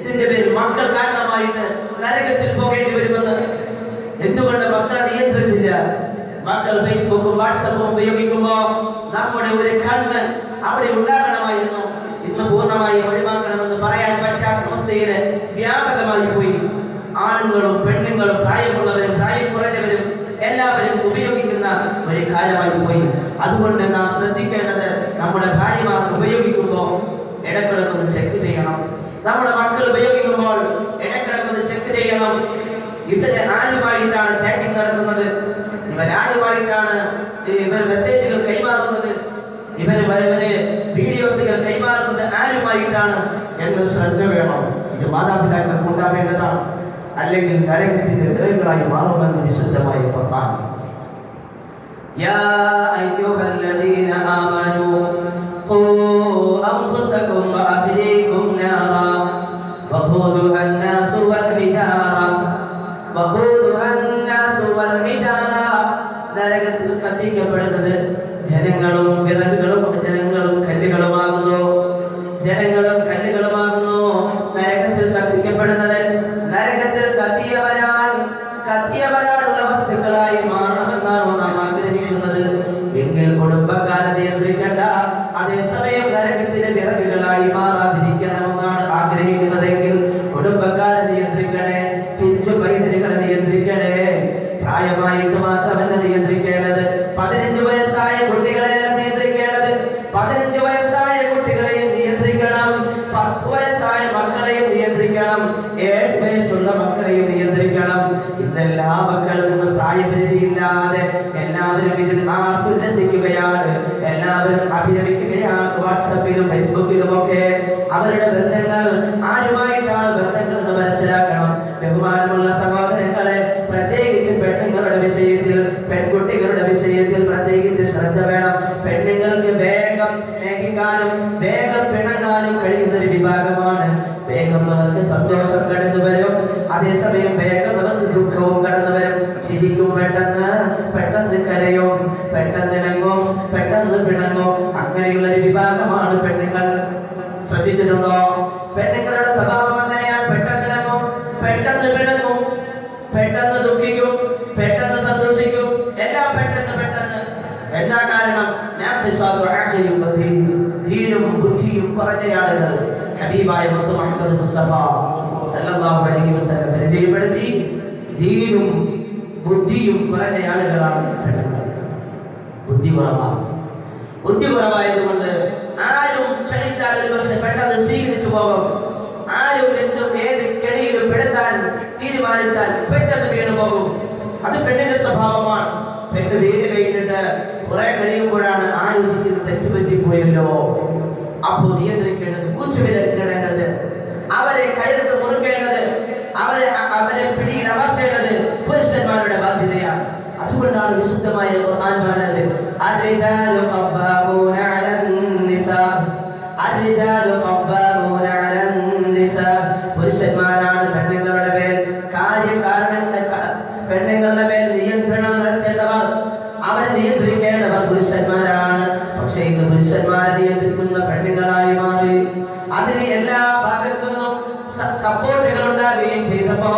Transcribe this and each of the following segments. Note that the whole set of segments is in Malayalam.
ഇതിന്റെ പേരിൽ മക്കൾ കാരണമായിട്ട് നരകത്തിൽ പോകേണ്ടി വരുമെന്ന് എന്തുകൊണ്ട് മക്കളെ നിയന്ത്രിച്ചില്ല. മക്കൾ ഫേസ്ബുക്കും വാട്സപ്പും ഉപയോഗിക്കുമ്പോ നമ്മുടെ ഒരു കണ്ണ് അവിടെ ഉണ്ടാകണമായിരുന്നു. ഇന്ന് പൂർണമായി ഒഴിവാക്കണമെന്ന് പറയാൻ പറ്റാത്ത അവസ്ഥയിൽ വ്യാപകമായി പോയി. ആണുങ്ങളും പെണ്ണുങ്ങളും പ്രായമുള്ളവരും പ്രായം കുറഞ്ഞവരും എല്ലാവരും ഉപയോഗിക്കുന്ന ഒരു കാലമായി പോയി. അതുകൊണ്ട് നാം ശ്രദ്ധിക്കേണ്ടത് നമ്മുടെ ഭാര്യമാർ ഉപയോഗിക്കുമ്പോൾ ചെയ്യണം നമ്മുടെ മക്കൾ ഉപയോഗിക്കുമ്പോൾ ഇടക്കിടക്കൊന്ന് ചെക്ക് ചെയ്യണം ഇവര് ആരുമായിട്ടാണ് ചാറ്റിംഗ് നടക്കുന്നത് ഇവർ ആരുമായിട്ടാണ് ഇവർ മെസ്സേജുകൾ കൈമാറുന്നത് ഇവര് ഇവര് വീഡിയോസുകൾ കൈമാറുന്നത് ആരുമായിട്ടാണ് എന്ന് ശ്രദ്ധ വേണം ഇത് മാതാപിതാക്കൾക്ക് ഉണ്ടാവേണ്ടതാണ് അല്ലെങ്കിൽ നരകത്തിന്റെ വിറകുകളായി മാറുമെന്ന് വിശുദ്ധമായി ഖുർആൻ يا أيها الذين آمنوا قوا أنفسكم وأهليكم نارا وقودها الناس والحجارة وقودها الناس والحجارة നരകത്തിൽ കത്തിക്കപ്പെടുന്നത് ജനങ്ങളും വിറകുകളും ജനങ്ങളും കല്ലുകളുമാകുന്നു ജനങ്ങളും പ്രായമായിട്ട് മാത്രമല്ല നിയന്ത്രിക്കേണ്ടത്. പതിനഞ്ച് വയസ്സായ കുട്ടികളെയല്ല നിയന്ത്രിക്കേണ്ടത്. പതിനഞ്ച് വയസ്സായ കുട്ടികളെയും നിയന്ത്രിക്കണം. പത്ത് വയസ്സായ മക്കളെയും നിയന്ത്രിക്കണം. ഏഴ് വയസ്സുള്ള മക്കളെയും നിയന്ത്രിക്കണം. ഇന്നെല്ലാ ഇന്ന് പ്രായപരിധിയില്ലാതെ എല്ലാവരും ഇതിൽ ആർത്തുല്ലസിക്കുകയാണ്. എല്ലാവരും അഭിനമിക്കുകയാണ് വാട്സപ്പിലും ഫേസ്ബുക്കിലും ഒക്കെ. അവരുടെ ബന്ധങ്ങൾ ആരുമായിട്ടാണ് ബന്ധങ്ങൾ എന്ന് മനസ്സിലാക്കണം. ബഹുമാനമുള്ള പ്രത്യേകിച്ച് പെണ്ണുങ്ങളുടെ വിഷയത്തിൽ പെൺകുട്ടികളുടെ വിഷയത്തിൽ പ്രത്യേകിച്ച് ശ്രദ്ധ വേണം. പെണ്ണുങ്ങൾക്ക് വേഗം സ്നേഹിക്കാനും വേഗം പിണങ്ങാനും കഴിയുന്ന ഒരു വിഭാഗമാണ്. വേഗം നമുക്ക് സന്തോഷം കടന്നു വരും. അതേസമയം വേഗം നമുക്ക് ദുഃഖവും കടന്നു വരും. ചിരിക്കും പെട്ടെന്ന്. പെട്ടെന്ന് കരയും. പെട്ടെന്ന് ഇണങ്ങും. പെട്ടെന്ന് പിണങ്ങും. അങ്ങനെയുള്ള ഒരു വിഭാഗമാണ് പെണ്ണുങ്ങൾ. ശ്രദ്ധിച്ചിട്ടുണ്ടോ പെണ്ണുങ്ങളുടെ സ്വഭാവം അങ്ങനെയാണ് പെട്ടെന്ന് ഇണങ്ങും പെട്ടെന്ന് പിണങ്ങും പെട്ടെന്ന് ദുഃഖിക്കും പെട്ടെന്ന് സന്തോഷിക്കും എല്ലാം പെട്ടെന്ന് പെട്ടെന്ന് എന്താ കാരണം നാത്തിസാദു ധീരും ബുദ്ധിയും കുറഞ്ഞ ആളുകൾ ഹബീബായ മുത്ത് മുഹമ്മദ് മുസ്തഫ സല്ലല്ലാഹു അലൈഹി വസല്ലം പരിചയപ്പെടുത്തി ധീരും ബുദ്ധിയും കുറഞ്ഞ ആളുകളാണ് പെണ്ണുങ്ങൾ ബുദ്ധി കുറവാണ് ബുദ്ധി കുറവായതുകൊണ്ട് ആരും ക്ഷണിച്ചാൽ ഒരു പക്ഷെ പെട്ടെന്ന് സ്വീകരിച്ചു പോകും. ആരും എന്തും ഏത് കെണിയിലും പെടുത്താൻ തീരുമാനിച്ചാൽ പെട്ടെന്ന് വീണു പോകും അത് പെണ്ണിന്റെ സ്വഭാവമാണ്. പെണ്ണ് വീട് കഴിഞ്ഞിട്ട് കുറെ കഴിയുമ്പോഴാണ് ആലോചിക്കുന്നത് തെറ്റുപറ്റിപ്പോയല്ലോ അപ്പോ നിയന്ത്രിക്കേണ്ടത് കൂച്ചുവിലക്കേണ്ടത് അവരെ കയറിട്ട് മുറുക്കേണ്ടത് അവരെ അവരെ പിടിയിൽ അമർത്തേണ്ടത് പുരുഷന്മാരുടെ ബാധ്യതയാണ്. അതുകൊണ്ടാണ് വിശുദ്ധമായ ഖുർആൻ പറഞ്ഞത് അവരെ നിയന്ത്രിക്കേണ്ടവർ പുരുഷന്മാരാണ്. പക്ഷേ ഇന്ന് പുരുഷന്മാരെ നിയന്ത്രിക്കുന്ന പെണ്ണുങ്ങളായി മാറി. അതിന് എല്ലാ ഭാഗത്തു നിന്നും സപ്പോർട്ടുകൾ ഉണ്ടാകുകയും ചെയ്തപ്പോ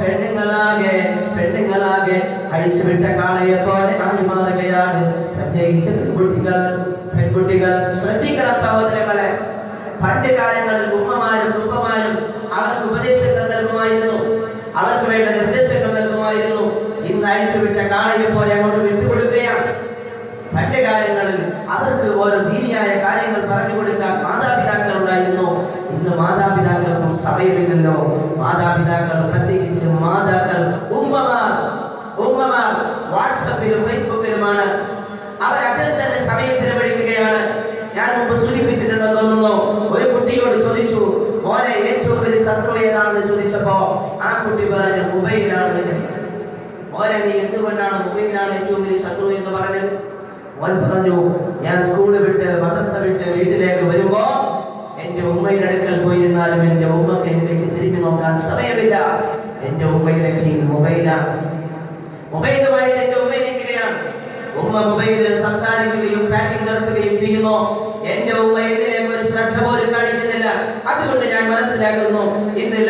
പെണ്ണുങ്ങളാകെ പെണ്ണുങ്ങളാകെ അഴിച്ചുവിട്ട കാളയെ പോലെ ആയി മാറുകയാണ്. പ്രത്യേകിച്ച് പെൺകുട്ടികൾ പെൺകുട്ടികൾ. ശ്രദ്ധിക്കണം സഹോദരങ്ങളെ. പണ്ട് കാലങ്ങളിൽ ഉമ്മമാരും ഉപ്പമാരും അവർക്ക് ഉപദേശങ്ങൾ ഇന്ന് അഴിച്ചുവിട്ട കാളയെ പോലെ അങ്ങോട്ട് വിട്ടുകൊടുക്കുകയാണ്. പണ്ട് കാലങ്ങളിൽ അവർക്ക് ഓരോ ധീരിയായ കാര്യങ്ങൾ പറഞ്ഞു കൊടുക്കാൻ മാതാപിതാക്കൾ ഉണ്ടായിരുന്നു. ഇന്ന് മാതാപിതാക്കൾക്കും സമയമില്ലല്ലോ. മാതാപിതാക്കൾ പ്രത്യേകിച്ച് മാതാക്കൾ ഉമ്മമാർ ഉമ്മമാർ വാട്സപ്പിലും ഫേസ്ബുക്കിലുമാണ്. അവർ അതിൽ തന്നെ സമയം ചെലവഴിക്കുകയാണ് ഞാൻ മുമ്പ് സൂചിപ്പിച്ചിട്ടുണ്ടെന്ന് തോന്നുന്നു ഒരു കുട്ടിയോട് ചോദിച്ചു മോനെ ഏറ്റവും വലിയ ശത്രു ഏതാണെന്ന് ചോദിച്ചപ്പോ ആ കുട്ടി പറഞ്ഞു മൊബൈലാണ് എന്ന്." മോനെ നീ എന്തുകൊണ്ടാണ് മൊബൈലാണ് ഏറ്റവും വലിയ ശത്രു എന്ന് പറഞ്ഞത്? മോൻ പറഞ്ഞു ഞാൻ സ്കൂൾ വിട്ട് മദ്രസ വിട്ട് വീട്ടിലേക്ക് വരുമ്പോ എന്റെ ഉമ്മയുടെ അടുക്കൽ പോയിരുന്നാലും എന്റെ ഉമ്മക്ക് എന്നിലേക്ക് തിരിഞ്ഞു നോക്കാൻ സമയമില്ല. എന്റെ ഉമ്മയുടെ കയ്യിൽ മൊബൈലാണ് മൊബൈലുമായിട്ട് എന്റെ ഉമ്മ ഇരിക്കുകയാണ്. ഉമ്മ മൊബൈലിൽ സംസാരിക്കുകയും ചാറ്റിംഗ് നടത്തുകയും ചെയ്യുന്നു. എന്റെ ഉമ്മ എന്നിലേക്ക് ഒരു ശ്രദ്ധ പോലും കാണിക്കുന്നില്ല. അതുകൊണ്ട് ഞാൻ മനസ്സിലാക്കുന്നു ഇന്ന്